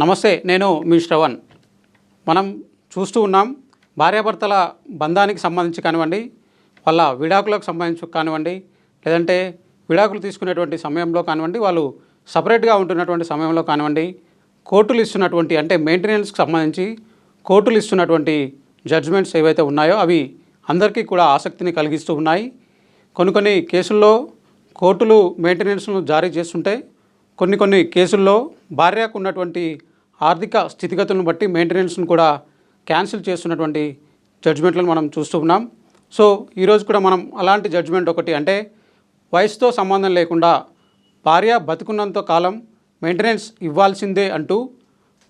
నమస్తే నేను మీ శ్రవణ్. మనం చూస్తూ ఉన్నాం భార్యాభర్తల బంధానికి సంబంధించి కానివ్వండి వాళ్ళ విడాకులకు సంబంధించి కానివ్వండి లేదంటే విడాకులు తీసుకునేటువంటి సమయంలో కానివ్వండి వాళ్ళు సపరేట్గా ఉంటున్నటువంటి సమయంలో కానివ్వండి కోర్టులు ఇస్తున్నటువంటి అంటే మెయింటెనెన్స్కి సంబంధించి కోర్టులు ఇస్తున్నటువంటి జడ్జిమెంట్స్ ఏవైతే ఉన్నాయో అవి అందరికీ కూడా ఆసక్తిని కలిగిస్తూ ఉన్నాయి. కొన్ని కొన్ని కేసుల్లో కోర్టులు మెయింటెనెన్స్ను జారీ చేస్తుంటే కొన్ని కొన్ని కేసుల్లో భార్యకు ఉన్నటువంటి ఆర్థిక స్థితిగతులను బట్టి మెయింటెనెన్స్ను కూడా క్యాన్సిల్ చేస్తున్నటువంటి జడ్జిమెంట్లను మనం చూస్తున్నాం సో ఈరోజు కూడా మనం అలాంటి జడ్జిమెంట్ ఒకటి అంటే వయసుతో సంబంధం లేకుండా భార్య బతుకున్నంత కాలం మెయింటెనెన్స్ ఇవ్వాల్సిందే అంటూ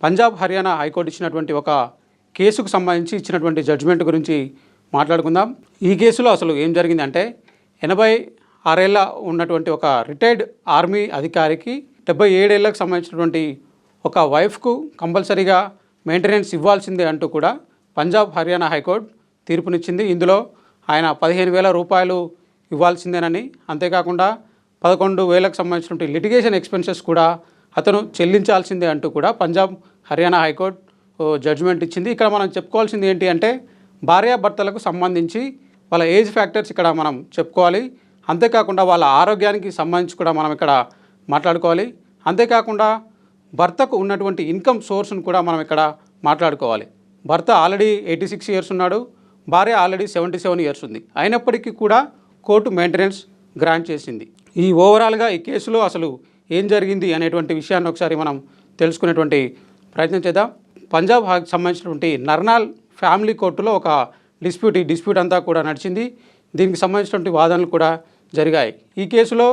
పంజాబ్ హర్యానా హైకోర్టు ఇచ్చినటువంటి ఒక కేసుకు సంబంధించి ఇచ్చినటువంటి జడ్జిమెంట్ గురించి మాట్లాడుకుందాం. ఈ కేసులో అసలు ఏం జరిగిందంటే ఎనభై ఆరేళ్ళ ఉన్నటువంటి ఒక రిటైర్డ్ ఆర్మీ అధికారికి డెబ్బై ఏడేళ్ళకు సంబంధించినటువంటి ఒక వైఫ్కు కంపల్సరీగా మెయింటెనెన్స్ ఇవ్వాల్సిందే అంటూ కూడా పంజాబ్ హర్యానా హైకోర్టు తీర్పునిచ్చింది. ఇందులో ఆయన పదిహేను వేల రూపాయలు ఇవ్వాల్సిందేనని. అంతేకాకుండా పదకొండు వేలకు సంబంధించినటువంటి లిటిగేషన్ ఎక్స్పెన్సెస్ కూడా అతను చెల్లించాల్సిందే అంటూ కూడా పంజాబ్ హర్యానా హైకోర్టు జడ్జిమెంట్ ఇచ్చింది. ఇక్కడ మనం చెప్పుకోవాల్సింది ఏంటి అంటే భార్యాభర్తలకు సంబంధించి వాళ్ళ ఏజ్ ఫ్యాక్టర్స్ ఇక్కడ మనం చెప్పుకోవాలి. అంతేకాకుండా వాళ్ళ ఆరోగ్యానికి సంబంధించి కూడా మనం ఇక్కడ మాట్లాడుకోవాలి. అంతేకాకుండా భర్తకు ఉన్నటువంటి ఇన్కమ్ సోర్స్ను కూడా మనం ఇక్కడ మాట్లాడుకోవాలి. భర్త ఆల్రెడీ ఎయిటీ సిక్స్ ఇయర్స్ ఉన్నాడు భార్య ఆల్రెడీ సెవెంటీ సెవెన్ ఇయర్స్ ఉంది. అయినప్పటికీ కూడా కోర్టు మెయింటెనెన్స్ గ్రాంట్ చేసింది. ఈ ఓవరాల్గా ఈ కేసులో అసలు ఏం జరిగింది అనేటువంటి విషయాన్ని ఒకసారి మనం తెలుసుకునేటువంటి ప్రయత్నం చేద్దాం. పంజాబ్ హాకి సంబంధించినటువంటి నర్నాల్ ఫ్యామిలీ కోర్టులో ఒక డిస్ప్యూట్ ఈ డిస్ప్యూట్ అంతా కూడా నడిచింది. దీనికి సంబంధించినటువంటి వాదనలు కూడా జరిగాయి. ఈ కేసులో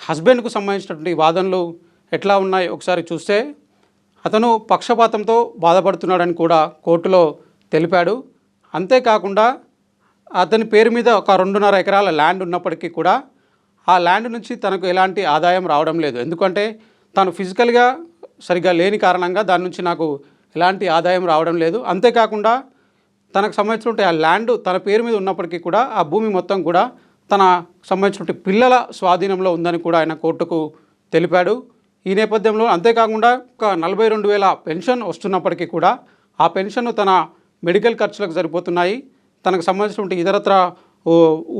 హస్బెండ్కు సంబంధించినటువంటి వాదనలు ఎట్లా ఉన్నాయి? ఒకసారి చూస్తే అతను పక్షపాతంతో బాధపడుతున్నాడని కూడా కోర్టులో తెలిపాడు. అంతేకాకుండా అతని పేరు మీద ఒక రెండున్నర ఎకరాల ల్యాండ్ ఉన్నప్పటికీ కూడా ఆ ల్యాండ్ నుంచి తనకు ఎలాంటి ఆదాయం రావడం లేదు. ఎందుకంటే తాను ఫిజికల్గా సరిగ్గా లేని కారణంగా దాని నుంచి నాకు ఎలాంటి ఆదాయం రావడం లేదు. అంతేకాకుండా తనకు సంబంధించినటువంటి ఆ ల్యాండ్ తన పేరు మీద ఉన్నప్పటికీ కూడా ఆ భూమి మొత్తం కూడా తన సంబంధించినటువంటి పిల్లల స్వాధీనంలో ఉందని కూడా ఆయన కోర్టుకు తెలిపాడు. ఈ నేపథ్యంలో అంతేకాకుండా ఒక నలభై రెండు వేల పెన్షన్ వస్తున్నప్పటికీ కూడా ఆ పెన్షన్ తన మెడికల్ ఖర్చులకు సరిపోతున్నాయి. తనకు సంబంధించినటువంటి ఇతరత్ర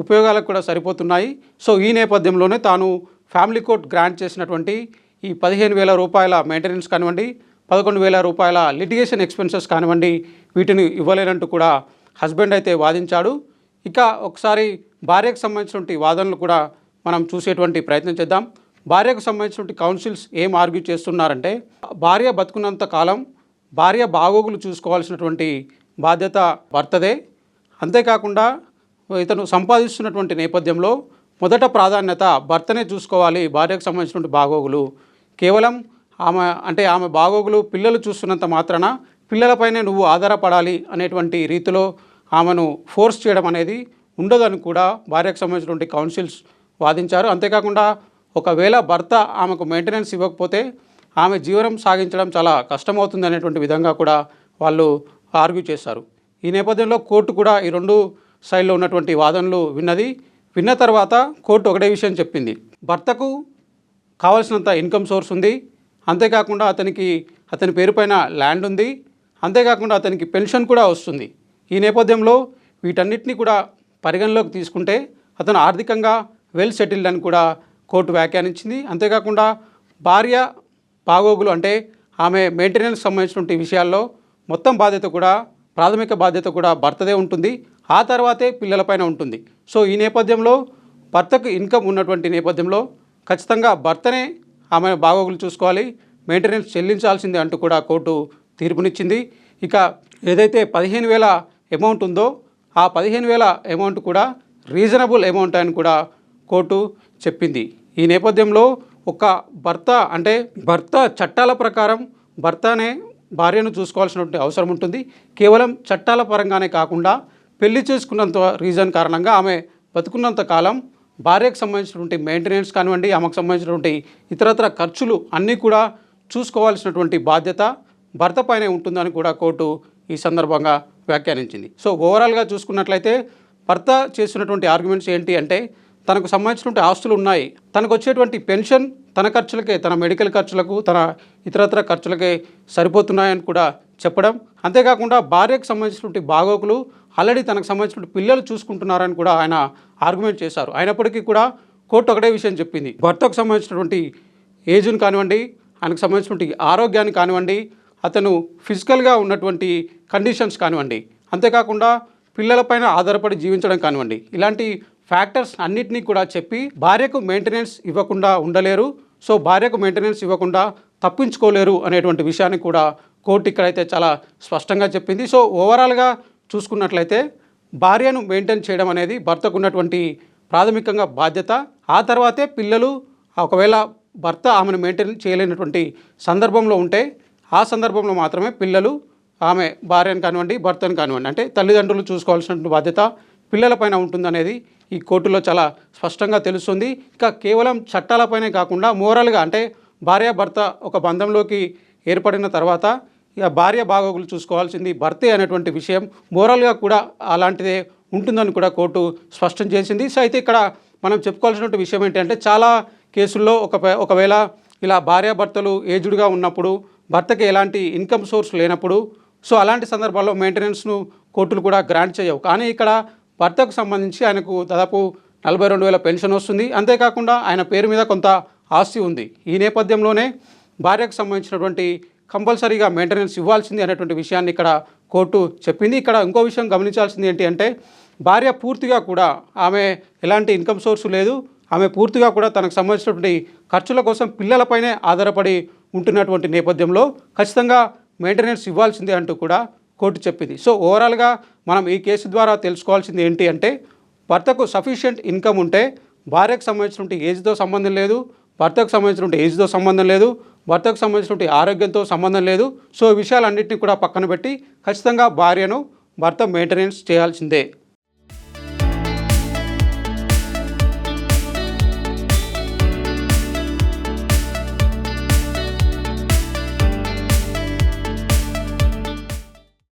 ఉపయోగాలకు కూడా సరిపోతున్నాయి. సో ఈ నేపథ్యంలోనే తాను ఫ్యామిలీ కోర్ట్ గ్రాంట్ చేసినటువంటి ఈ పదిహేను వేల రూపాయల మెయింటెనెన్స్ కానివ్వండి పదకొండు వేల రూపాయల లిటిగేషన్ ఎక్స్పెన్సెస్ కానివ్వండి వీటిని ఇవ్వలేనంటూ కూడా హస్బెండ్ అయితే వాదించాడు. ఇక ఒకసారి భార్యకు సంబంధించినటువంటి వాదనలు కూడా మనం చూసేటువంటి ప్రయత్నం చేద్దాం. భార్యకు సంబంధించినటువంటి కౌన్సిల్స్ ఏం ఆర్గ్యూ చేస్తున్నారంటే భార్య బతుకున్నంత కాలం భార్య బాగోగులు చూసుకోవాల్సినటువంటి బాధ్యత భర్తదే. అంతేకాకుండా ఇతను సంపాదిస్తున్నటువంటి నేపథ్యంలో మొదట ప్రాధాన్యత భర్తనే చూసుకోవాలి భార్యకు సంబంధించినటువంటి బాగోగులు. కేవలం ఆమె అంటే ఆమె బాగోగులు పిల్లలు చూస్తున్నంత మాత్రాన పిల్లలపైనే నువ్వు ఆధారపడాలి అనేటువంటి రీతిలో ఆమెను ఫోర్స్ చేయడం అనేది ఉండదని కూడా భార్యకు సంబంధించినటువంటి కౌన్సిల్స్ వాదించారు. అంతేకాకుండా ఒకవేళ భర్త ఆమెకు మెయింటెనెన్స్ ఇవ్వకపోతే ఆమె జీవనం సాగించడం చాలా కష్టమవుతుంది అనేటువంటి విధంగా కూడా వాళ్ళు ఆర్గ్యూ చేశారు. ఈ నేపథ్యంలో కోర్టు కూడా ఈ రెండు సైడ్లో ఉన్నటువంటి వాదనలు విన్నది. విన్న తర్వాత కోర్టు ఒకటే విషయం చెప్పింది. భర్తకు కావాల్సినంత ఇన్కమ్ సోర్స్ ఉంది. అంతేకాకుండా అతనికి అతని పేరుపైన ల్యాండ్ ఉంది. అంతేకాకుండా అతనికి పెన్షన్ కూడా వస్తుంది. ఈ నేపథ్యంలో వీటన్నిటిని కూడా పరిగణలోకి తీసుకుంటే అతను ఆర్థికంగా వెల్ సెటిల్డ్ అని కూడా కోర్టు వ్యాఖ్యానించింది. అంతేకాకుండా భార్య బాగోగులు అంటే ఆమె మెయింటెనెన్స్ సంబంధించినటువంటి విషయాల్లో మొత్తం బాధ్యత కూడా ప్రాథమిక బాధ్యత కూడా భర్తదే ఉంటుంది. ఆ తర్వాతే పిల్లలపైన ఉంటుంది. సో ఈ నేపథ్యంలో భర్తకు ఇన్కమ్ ఉన్నటువంటి నేపథ్యంలో ఖచ్చితంగా భర్తనే ఆమె బాగోగులు చూసుకోవాలి. మెయింటెనెన్స్ చెల్లించాల్సిందే అంటూ కూడా కోర్టు తీర్పునిచ్చింది. ఇక ఏదైతే పదిహేను వేల అమౌంట్ ఉందో ఆ పదిహేను వేల అమౌంట్ కూడా రీజనబుల్ అమౌంట్ అని కూడా కోర్టు చెప్పింది. ఈ నేపథ్యంలో ఒక భర్త అంటే భర్త చట్టాల ప్రకారం భర్తనే భార్యను చూసుకోవాల్సినటువంటి అవసరం ఉంటుంది. కేవలం చట్టాల పరంగానే కాకుండా పెళ్ళి చేసుకున్నంత రీజన్ కారణంగా ఆమె బతుకున్నంత కాలం భార్యకు సంబంధించినటువంటి మెయింటెనెన్స్ కానివ్వండి ఆమెకు సంబంధించినటువంటి ఇతరత్ర ఖర్చులు అన్నీ కూడా చూసుకోవాల్సినటువంటి బాధ్యత భర్త పైనే ఉంటుందని కూడా కోర్టు ఈ సందర్భంగా వ్యాఖ్యానించింది. సో ఓవరాల్గా చూసుకున్నట్లయితే భర్త చేస్తున్నటువంటి ఆర్గ్యుమెంట్స్ ఏంటి అంటే తనకు సంబంధించినటువంటి ఆస్తులు ఉన్నాయి. తనకు వచ్చేటువంటి పెన్షన్ తన ఖర్చులకే తన మెడికల్ ఖర్చులకు తన ఇతరత్ర ఖర్చులకే సరిపోతున్నాయని కూడా చెప్పడం. అంతేకాకుండా భార్యకు సంబంధించినటువంటి బాగోకులు ఆల్రెడీ తనకు సంబంధించినటువంటి పిల్లలు చూసుకుంటున్నారని కూడా ఆయన ఆర్గ్యుమెంట్ చేశారు. అయినప్పటికీ కూడా కోర్టు ఒకటే విషయం చెప్పింది. భర్తకు సంబంధించినటువంటి ఏజ్ని కానివ్వండి ఆయనకు సంబంధించినటువంటి ఆరోగ్యాన్ని కానివ్వండి అతను ఫిజికల్గా ఉన్నటువంటి కండిషన్స్ కానివ్వండి అంతేకాకుండా పిల్లలపైన ఆధారపడి జీవించడం కానివ్వండి ఇలాంటి ఫ్యాక్టర్స్ అన్నిటినీ కూడా చెప్పి భార్యకు మెయింటెనెన్స్ ఇవ్వకుండా ఉండలేరు. సో భార్యకు మెయింటెనెన్స్ ఇవ్వకుండా తప్పించుకోలేరు అనేటువంటి విషయాన్ని కూడా కోర్టు ఇక్కడైతే చాలా స్పష్టంగా చెప్పింది. సో ఓవరాల్గా చూసుకున్నట్లయితే భార్యను మెయింటైన్ చేయడం అనేది భర్తకు ఉన్నటువంటి ప్రాథమికంగా బాధ్యత. ఆ తర్వాతే పిల్లలు ఒకవేళ భర్త ఆమెను మెయింటైన్ చేయలేనటువంటి సందర్భంలో ఉంటే ఆ సందర్భంలో మాత్రమే పిల్లలు ఆమె భార్యను కానివ్వండి భర్తను కానివ్వండి అంటే తల్లిదండ్రులు చూసుకోవాల్సినటువంటి బాధ్యత పిల్లలపైన ఉంటుందనేది ఈ కోర్టులో చాలా స్పష్టంగా తెలుస్తుంది. ఇంకా కేవలం చట్టాలపైనే కాకుండా మోరల్గా అంటే భార్యాభర్త ఒక బంధంలోకి ఏర్పడిన తర్వాత ఇక భార్య బాగోగులు చూసుకోవాల్సింది భర్తే అనేటువంటి విషయం మోరల్గా కూడా అలాంటిదే ఉంటుందని కూడా కోర్టు స్పష్టం చేసింది. సో అయితే ఇక్కడ మనం చెప్పుకోవాల్సినటువంటి విషయం ఏంటంటే చాలా కేసుల్లో ఒక ఒకవేళ ఇలా భార్యాభర్తలు ఏజ్డ్గా ఉన్నప్పుడు భర్తకి ఎలాంటి ఇన్కమ్ సోర్స్ లేనప్పుడు సో అలాంటి సందర్భాల్లో మెయింటెనెన్స్ను కోర్టులు కూడా గ్రాంట్ చేయవు. కానీ ఇక్కడ భర్తకు సంబంధించి ఆయనకు దాదాపు నలభై రెండు వేల పెన్షన్ వస్తుంది. అంతేకాకుండా ఆయన పేరు మీద కొంత ఆస్తి ఉంది. ఈ నేపథ్యంలోనే భార్యకు సంబంధించినటువంటి కంపల్సరీగా మెయింటెనెన్స్ ఇవ్వాల్సింది అనేటువంటి విషయాన్ని ఇక్కడ కోర్టు చెప్పింది. ఇక్కడ ఇంకో విషయం గమనించాల్సింది ఏంటి అంటే భార్య పూర్తిగా కూడా ఆమె ఎలాంటి ఇన్కమ్ సోర్స్ లేదు. ఆమె పూర్తిగా కూడా తనకు సంబంధించినటువంటి ఖర్చుల కోసం పిల్లలపైనే ఆధారపడి ఉంటున్నటువంటి నేపథ్యంలో ఖచ్చితంగా మెయింటెనెన్స్ ఇవ్వాల్సిందే అంటూ కూడా కోర్టు చెప్పింది. సో ఓవరాల్గా మనం ఈ కేసు ద్వారా తెలుసుకోవాల్సింది ఏంటి అంటే భర్తకు సఫిషియెంట్ ఇన్కమ్ ఉంటే భార్యకు సంబంధించినటువంటి ఏజ్తో సంబంధం లేదు భర్తకు సంబంధించినటువంటి ఏజ్తో సంబంధం లేదు భర్తకు సంబంధించినటువంటి ఆరోగ్యంతో సంబంధం లేదు. సో ఈ విషయాలన్నింటినీ కూడా పక్కన పెట్టి ఖచ్చితంగా భార్యను భర్త మెయింటెనెన్స్ చేయాల్సిందే.